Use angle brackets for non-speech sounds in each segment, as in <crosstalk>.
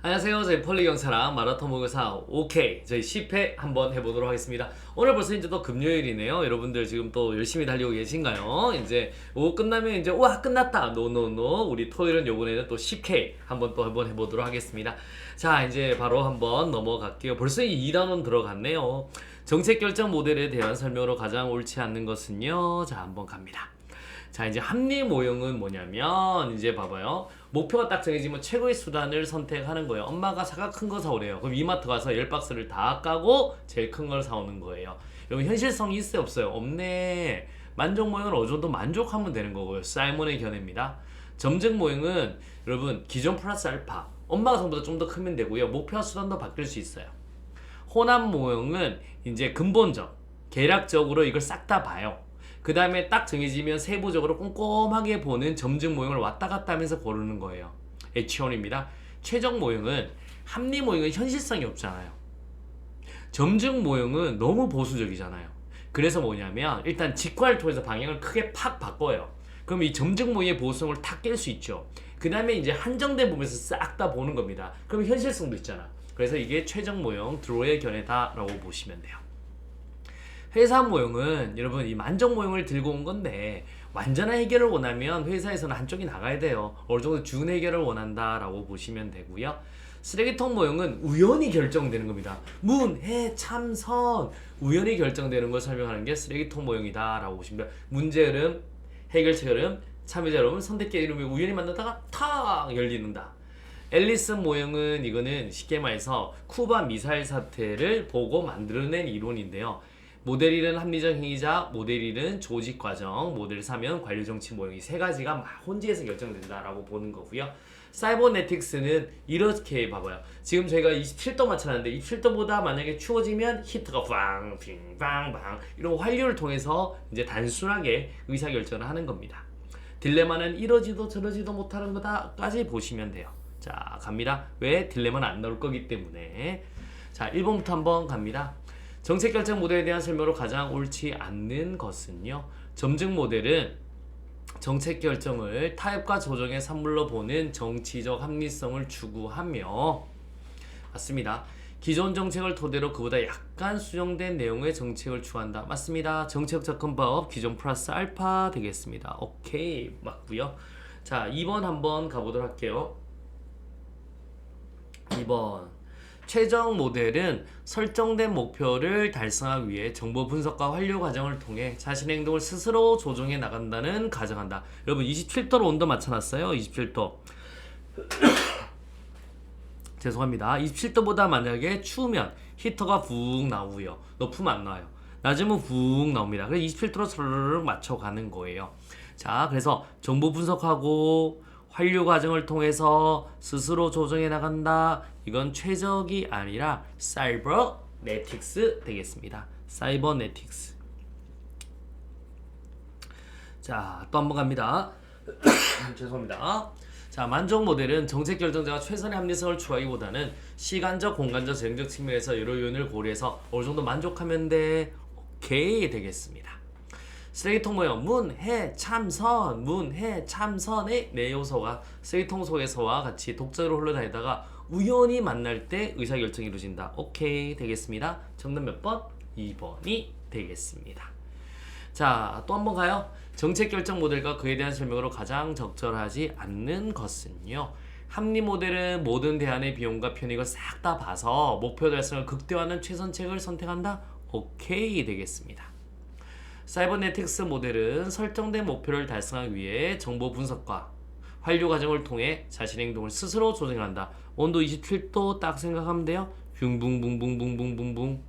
안녕하세요. 저희 폴리 경사랑 마라톤 목요사 오케이 저희 10회 한번 해보도록 하겠습니다. 오늘 벌써 이제 또 금요일이네요. 여러분들 지금 또 열심히 달리고 계신가요? 이제 오후 끝나면 이제 와 끝났다. 노노노 우리 토요일은 요번에는 또 10K 한번 또 한번 해보도록 하겠습니다. 자 이제 바로 한번 넘어갈게요. 벌써 이 2단원 들어갔네요. 정책 결정 모델에 대한 설명으로 가장 옳지 않는 것은요. 자 한번 갑니다. 자 이제 합리 모형은 뭐냐면 이제 봐봐요. 목표가 딱 정해지면 최고의 수단을 선택하는 거예요. 엄마가 사과 큰 거 사오래요. 그럼 이마트 가서 열 박스를 다 까고 제일 큰 걸 사오는 거예요. 여러분 현실성이 있어요? 없어요? 없네. 만족 모형은 어느 정도 만족하면 되는 거고요. 사이먼의 견해입니다. 점증 모형은 여러분 기존 플러스 알파. 엄마가 성보다 좀 더 크면 되고요. 목표와 수단도 바뀔 수 있어요. 혼합 모형은 이제 근본적 계략적으로 이걸 싹 다 봐요 그 다음에 딱 정해지면 세부적으로 꼼꼼하게 보는 점증 모형을 왔다 갔다 하면서 고르는 거예요. 에치온입니다. 최종 모형은 합리 모형은 현실성이 없잖아요. 점증 모형은 너무 보수적이잖아요. 그래서 뭐냐면 일단 직관을 통해서 방향을 크게 팍 바꿔요. 그럼 이 점증 모형의 보수성을 탁 깰 수 있죠. 그 다음에 이제 한정된 부분에서 싹 다 보는 겁니다. 그럼 현실성도 있잖아. 그래서 이게 최종 모형 드로의 견해다라고 보시면 돼요. 회사 모형은 여러분 이 만족 모형을 들고 온 건데 완전한 해결을 원하면 회사에서는 한쪽이 나가야 돼요. 어느 정도 준 해결을 원한다라고 보시면 되고요. 쓰레기통 모형은 우연히 결정되는 겁니다. 문, 해, 참, 선 우연히 결정되는 걸 설명하는 게 쓰레기통 모형이다라고 보시면 돼요. 문제 흐름, 해결책 흐름, 참여자 흐름, 선택계 이름이 우연히 만나다가 탁 열리는다. 앨리슨 모형은 이거는 쉽게 말해서 쿠바 미사일 사태를 보고 만들어낸 이론인데요. 모델 1은 합리적 행위자, 모델 2는 조직 과정, 모델 3은 관료 정치 모형 이 세 가지가 막 혼재해서 결정된다라고 보는 거고요. 사이버네틱스는 이렇게 봐봐요. 지금 저희가 27도 맞춰놨는데 27도보다 만약에 추워지면 히트가 빵, 빙, 빵, 빵 이런 활류를 통해서 이제 단순하게 의사결정을 하는 겁니다. 딜레마는 이러지도 저러지도 못하는 거다까지 보시면 돼요. 자 갑니다. 왜 딜레마는 안 나올 거기 때문에 자 1번부터 한번 갑니다. 정책 결정 모델에 대한 설명으로 가장 옳지 않는 것은요. 점증 모델은 정책 결정을 타협과 조정의 산물로 보는 정치적 합리성을 추구하며 맞습니다. 기존 정책을 토대로 그보다 약간 수정된 내용의 정책을 추구한다. 맞습니다. 정책 접근법 기존 플러스 알파 되겠습니다. 오케이 맞고요. 자 2번 한번 가보도록 할게요. 2번 최종 모델은 설정된 목표를 달성하기 위해 정보 분석과 완료 과정을 통해 자신의 행동을 스스로 조정해 나간다는 가정한다. 여러분 27도로 온도 맞춰놨어요. 27도. <coughs> 죄송합니다. 27도보다 만약에 추우면 히터가 푹 나오고요. 높으면 안 나와요. 낮으면 푹 나옵니다. 그래서 27도로 서르르 맞춰가는 거예요. 자, 그래서 정보 분석하고 환류 과정을 통해서 스스로 조정해 나간다. 이건 최적이 아니라 사이버네틱스 되겠습니다. 사이버네틱스. 자, 또 한 번 갑니다. <coughs> 죄송합니다. 자, 만족 모델은 정책 결정자가 최선의 합리성을 추구하기보다는 시간적, 공간적, 재정적 측면에서 여러 요인을 고려해서 어느 정도 만족하면 돼. 오케이 되겠습니다. 쓰레기통 모형 문, 해, 참선, 문, 해, 참선의 네 요소가 쓰레기통 속에서와 같이 독자로 흘러다니다가 우연히 만날 때 의사결정이 이루어진다. 오케이 되겠습니다. 정답 몇 번? 2번이 되겠습니다. 자, 또 한 번 가요. 정책 결정 모델과 그에 대한 설명으로 가장 적절하지 않는 것은요. 합리 모델은 모든 대안의 비용과 편익을 싹 다 봐서 목표 달성을 극대화하는 최선책을 선택한다. 오케이 되겠습니다. 사이버네틱스 모델은 설정된 목표를 달성하기 위해 정보 분석과 환류 과정을 통해 자신의 행동을 스스로 조정한다. 온도 27도 딱 생각하면 돼요. 붕붕붕붕붕붕붕붕.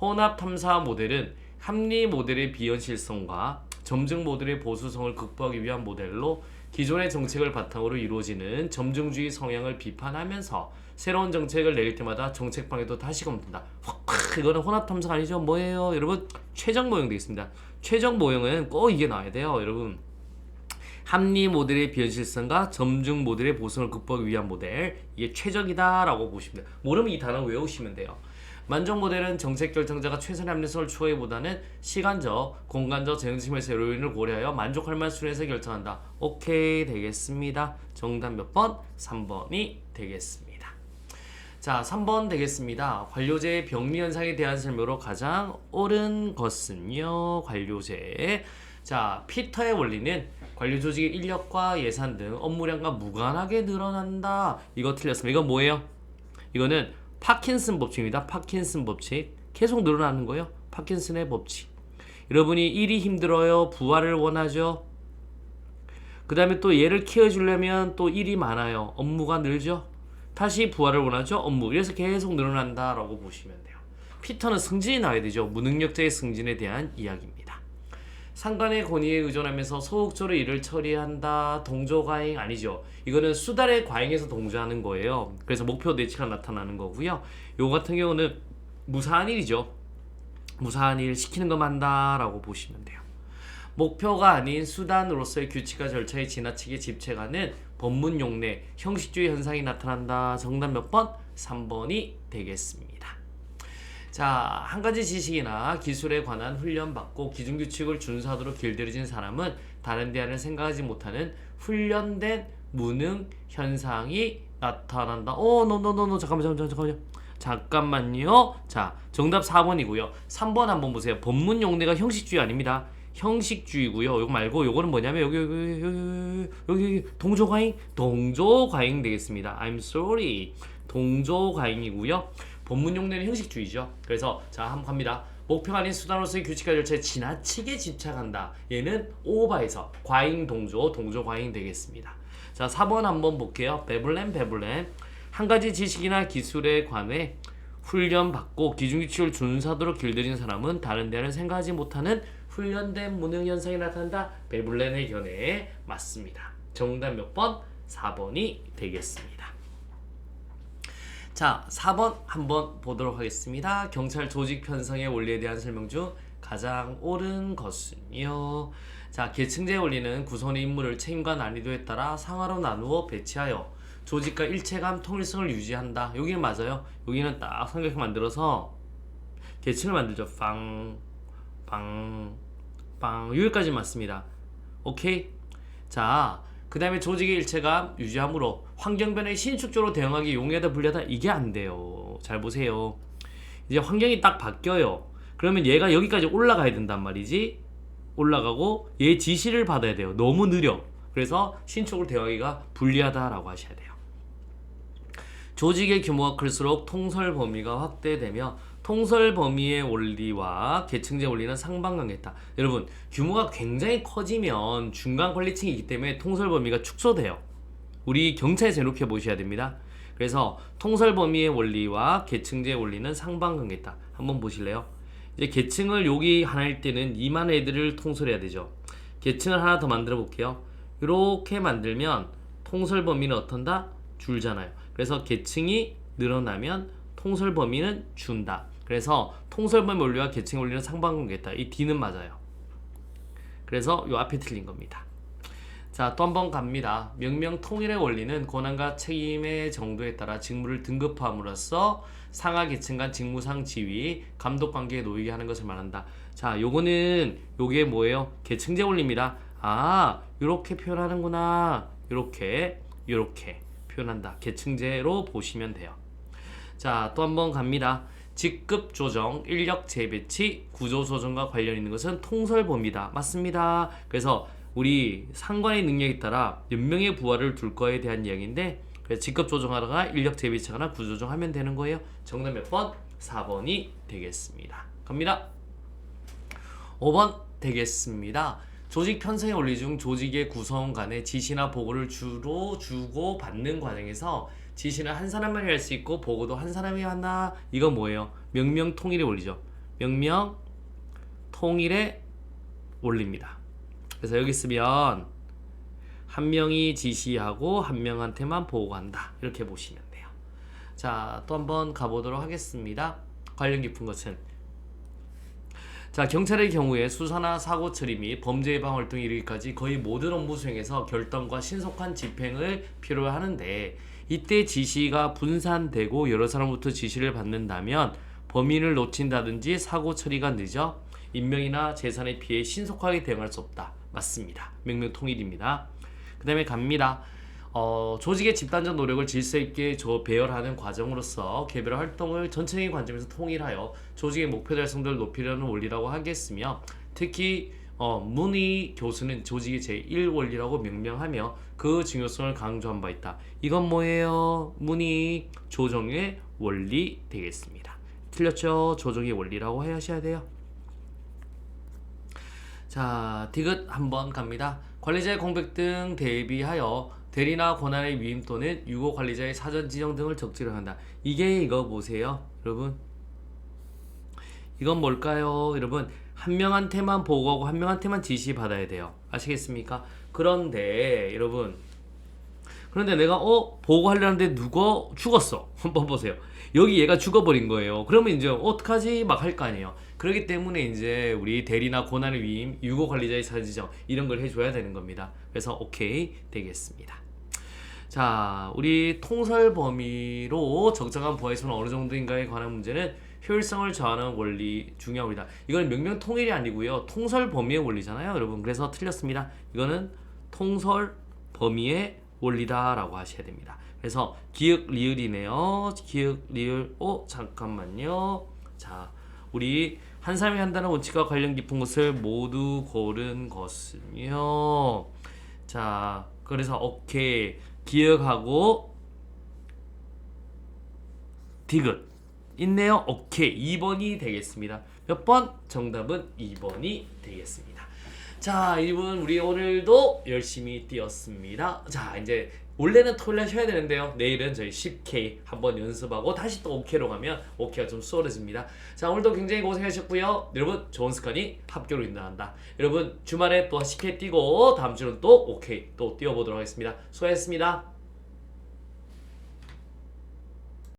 혼합 탐사 모델은 합리 모델의 비현실성과 점증 모델의 보수성을 극복하기 위한 모델로 기존의 정책을 바탕으로 이루어지는 점증주의 성향을 비판하면서 새로운 정책을 내릴 때마다 정책 방향도 다시 검토한다. 확, 확 이거는 혼합 탐사가 아니죠. 뭐예요? 여러분 최종 모형 되겠습니다. 최종 모형은 꼭 이게 나와야 돼요. 여러분 합리 모델의 비현실성과 점증 모델의 보수성을 극복하기 위한 모델 이게 최적이다라고 보시면 돼요. 모르면 이 단어 외우시면 돼요. 만족 모델은 정책 결정자가 최선의 합리성을 추구하기보다는 시간적, 공간적, 재정심에서 여러 요인을 고려하여 만족할 만한 수준에서 결정한다. 오케이 되겠습니다. 정답 몇 번? 3번이 되겠습니다. 자, 3번 되겠습니다. 관료제의 병리 현상에 대한 설명으로 가장 옳은 것은요. 관료제. 자, 피터의 원리는 관료 조직의 인력과 예산 등 업무량과 무관하게 늘어난다. 이거 틀렸습니다. 이건 뭐예요? 이거는 파킨슨 법칙입니다. 파킨슨 법칙. 계속 늘어나는 거예요. 파킨슨의 법칙. 여러분이 일이 힘들어요. 부하를 원하죠. 그 다음에 또 얘를 키워주려면 또 일이 많아요. 업무가 늘죠. 다시 부하를 원하죠. 업무. 그래서 계속 늘어난다라고 보시면 돼요. 피터는 승진이 나와야 되죠. 무능력자의 승진에 대한 이야기입니다. 상관의 권위에 의존하면서 소극적으로 일을 처리한다. 동조과잉 아니죠. 이거는 수달의 과잉에서 동조하는 거예요. 그래서 목표 내치가 나타나는 거고요. 요거 같은 경우는 무사한 일이죠. 무사한 일 시키는 것만 한다라고 보시면 돼요. 목표가 아닌 수단으로서의 규칙과 절차에 지나치게 집착하는 법문 용례, 형식주의 현상이 나타난다. 정답 몇 번? 3번이 되겠습니다. 자, 한 가지 지식이나 기술에 관한 훈련 받고 기준 규칙을 준수하도록 길들여진 사람은 다른 대안을 생각하지 못하는 훈련된 무능 현상이 나타난다. 오, 노노노노 잠깐만 잠깐만 잠깐만요. 잠깐만요. 자, 정답 4번이고요. 3번 한번 보세요. 법문 용례가 형식주의 아닙니다. 형식주의고요. 이거 말고 요거는 뭐냐면 여기 여기 여기 여기, 여기, 여기 동조 과잉 동조 과잉 되겠습니다. I'm sorry. 동조 과잉이고요. 법문 용례는 형식주의죠. 그래서 자 한번 갑니다. 목표가 아닌 수단으로서의 규칙과 절차에 지나치게 집착한다. 얘는 오버해서 과잉 동조 동조 과잉 되겠습니다. 자 4번 한번 볼게요. 베블렘 베블렘 한 가지 지식이나 기술에 관해 훈련 받고 기준 규칙을 준수하도록 길들인 사람은 다른 데는 생각하지 못하는 훈련된 무능 현상이 나타난다. 베블렌의 견해 맞습니다. 정답 몇 번? 4번이 되겠습니다. 자, 4번 한번 보도록 하겠습니다. 경찰 조직 편성의 원리에 대한 설명 중 가장 옳은 것은요. 자, 계층제 원리는 구성원의 임무를 책임과 난이도에 따라 상하로 나누어 배치하여 조직과 일체감 통일성을 유지한다. 여기는 맞아요. 여기는 딱 삼각형 만들어서 계층을 만들죠. 빵, 빵, 빵. 여기까지 맞습니다. 오케이? 자, 그 다음에 조직의 일체감 유지함으로 환경 변화에 신축적으로 대응하기 용이하다 불리하다 이게 안 돼요. 잘 보세요. 이제 환경이 딱 바뀌어요. 그러면 얘가 여기까지 올라가야 된단 말이지. 올라가고 얘 지시를 받아야 돼요. 너무 느려. 그래서 신축으로 대응하기가 불리하다라고 하셔야 돼요. 조직의 규모가 클수록 통솔 범위가 확대되며 통솔 범위의 원리와 계층제 원리는 상반관계다. 여러분 규모가 굉장히 커지면 중간 관리층이기 때문에 통솔 범위가 축소돼요. 우리 경차에서 이렇게 보셔야 됩니다. 그래서 통솔 범위의 원리와 계층제 원리는 상반관계다. 한번 보실래요? 이제 계층을 여기 하나일 때는 이만 애들을 통솔해야 되죠. 계층을 하나 더 만들어 볼게요. 이렇게 만들면 통솔 범위는 어떤다? 줄잖아요. 그래서 계층이 늘어나면 통솔 범위는 준다. 그래서 통솔 범위 원리와 계층 원리는 상반관계다. 이 D는 맞아요. 그래서 요 앞에 틀린 겁니다. 자, 또 한 번 갑니다. 명명 통일의 원리는 권한과 책임의 정도에 따라 직무를 등급화함으로써 상하 계층 간 직무상 지위, 감독 관계에 놓이게 하는 것을 말한다. 자, 요거는 요게 뭐예요? 계층제 원리입니다. 아, 요렇게 표현하는구나. 요렇게, 요렇게 표현한다. 계층제로 보시면 돼요. 자, 또 한 번 갑니다. 직급 조정, 인력 재배치, 구조 조정과 관련 있는 것은 통솔 범위다. 맞습니다. 그래서 우리 상관의 능력에 따라 몇 명의 부하를 둘 거에 대한 이야기인데 직급 조정하다가 인력 재배치하거나 구조 조정하면 되는 거예요. 정답 몇 번? 4번이 되겠습니다. 갑니다. 5번 되겠습니다. 조직 편성의 원리 중 조직의 구성 간의 지시나 보고를 주로 주고 받는 과정에서 지시는 한 사람만이 할 수 있고 보고도 한 사람이 한다. 이건 뭐예요? 명명 통일의 원리죠. 명명 통일의 원리입니다. 그래서 여기 쓰면 한 명이 지시하고 한 명한테만 보고한다. 이렇게 보시면 돼요. 자, 또 한번 가보도록 하겠습니다. 관련 깊은 것은 자, 경찰의 경우에 수사나 사고 처리 및 범죄 예방 활동에 이르기까지 거의 모든 업무 수행에서 결단과 신속한 집행을 필요로 하는데 이때 지시가 분산되고 여러 사람부터 지시를 받는다면 범인을 놓친다든지 사고 처리가 늦어 인명이나 재산의 피해에 신속하게 대응할 수 없다. 맞습니다. 명명 통일입니다. 그 다음에 갑니다. 어, 조직의 집단적 노력을 질서 있게 조 배열하는 과정으로서 개별 활동을 전체적인 관점에서 통일하여 조직의 목표 달성도를 높이려는 원리라고 하겠으며 특히 어, 문희 교수는 조직의 제1원리라고 명명하며 그 중요성을 강조한 바 있다. 이건 뭐예요? 문희 조정의 원리 되겠습니다. 틀렸죠? 조정의 원리라고 하셔야 돼요. 자, 디귿 한번 갑니다. 관리자의 공백 등 대비하여 대리나 권한의 위임 또는 유고 관리자의 사전 지정 등을 적지를 한다. 이게 이거 보세요, 여러분. 이건 뭘까요, 여러분? 한 명한테만 보고하고 한 명한테만 지시 받아야 돼요. 아시겠습니까? 그런데 여러분, 그런데 내가 어 보고하려는데 누가 죽었어. <laughs> 한번 보세요. 여기 얘가 죽어버린 거예요. 그러면 이제 어떡하지 막 할 거 아니에요. 그렇기 때문에 이제 우리 대리나 고난의 위임, 유고 관리자의 사지정 이런 걸 해줘야 되는 겁니다. 그래서 오케이 되겠습니다. 자, 우리 통설 범위로 적정한 부하수는 어느 정도인가에 관한 문제는 효율성을 저하는 원리 중요합니다. 이건 명명 통일이 아니고요. 통설 범위의 원리잖아요, 여러분. 그래서 틀렸습니다. 이거는 통설 범위의 원리다라고 하셔야 됩니다. 그래서 기역 리을이네요. 기역 리을. 어 잠깐만요. 자, 우리 한 사람이 한다는 원칙과 관련 깊은 것을 모두 고른 것은요. 자, 그래서 오케이 기억하고 디귿 있네요. 오케이 2번이 되겠습니다. 몇 번? 정답은 2번이 되겠습니다. 자, 이분 우리 오늘도 열심히 뛰었습니다. 자, 이제 원래는 토요일 날 쉬어야 되는데요. 내일은 저희 10K 한번 연습하고 다시 또 5K로 가면 5K가 좀 수월해집니다. 자, 오늘도 굉장히 고생하셨고요. 여러분, 좋은 습관이 합격으로 인도한다. 여러분, 주말에 또 10K 뛰고 다음 주는 또 5K 또 뛰어보도록 하겠습니다. 수고하셨습니다.